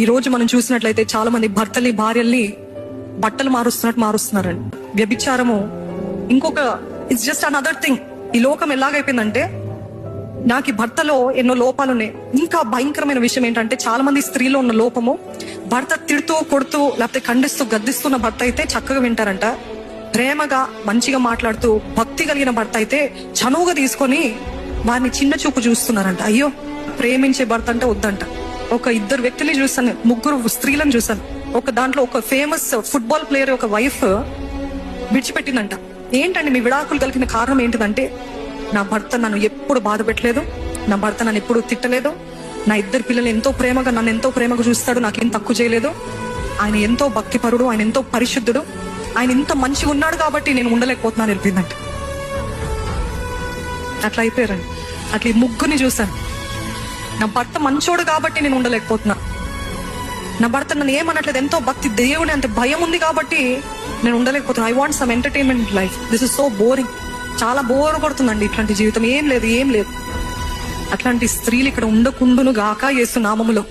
ఈ రోజు మనం చూసినట్లయితే చాలా మంది భర్తల్ని భార్యల్ని బట్టలు మారుస్తున్నట్టు మారుస్తున్నారండి. వ్యభిచారము ఇంకొక ఇట్స్ జస్ట్ అనదర్ థింగ్ ఈ లోకం ఎలాగైపోయిందంటే నాకు ఈ భర్తలో ఎన్నో లోపాలు ఉన్నాయి. ఇంకా భయంకరమైన విషయం ఏంటంటే చాలా మంది స్త్రీలో ఉన్న లోపము భర్త తిడుతూ కొడుతూ లేకపోతే ఖండిస్తూ గద్దిస్తున్న భర్త అయితే చక్కగా వింటారంట. ప్రేమగా మంచిగా మాట్లాడుతూ భక్తి కలిగిన భర్త అయితే చనువుగా తీసుకొని వారిని చిన్న చూపు చూస్తున్నారంట. అయ్యో ప్రేమించే భర్త అంటే వద్దంట. ఒక ఇద్దరు వ్యక్తుల్ని చూసాను ముగ్గురు స్త్రీలను చూసాను ఒక దాంట్లో ఒక ఫేమస్ ఫుట్బాల్ ప్లేయర్ ఒక వైఫ్ విడిచిపెట్టిందంట. ఏంటండి మీ విడాకులు కలిగిన కారణం ఏంటిదంటే నా భర్త నన్ను ఎప్పుడు బాధ పెట్టలేదు నా భర్త నన్ను ఎప్పుడు తిట్టలేదు నా ఇద్దరు పిల్లలు ఎంతో ప్రేమగా నన్ను ఎంతో ప్రేమగా చూస్తాడు నాకేం తక్కువ చేయలేదు. ఆయన ఎంతో భక్తిపరుడు ఆయన ఎంతో పరిశుద్ధుడు ఆయన ఇంత మంచిగా ఉన్నాడు కాబట్టి నేను ఉండలేకపోతున్నాను వెళ్ళిపోయిందంట అట్లా అయిపోయారండి. అట్లా ఈ ముగ్గురిని చూశాను. నా భర్త మంచోడు కాబట్టి నేను ఉండలేకపోతున్నా. నా భర్త నన్ను ఏమనట్లేదు ఎంతో భక్తి దేవుని అంత భయం ఉంది కాబట్టి నేను ఉండలేకపోతున్నా. I want some entertainment life this is so boring చాలా బోర్ కొడుతుందండి ఇట్లాంటి జీవితం. ఏం లేదు ఏం లేదు. అట్లాంటి స్త్రీలు ఇక్కడ ఉండకుండును గాక యేసు నామములో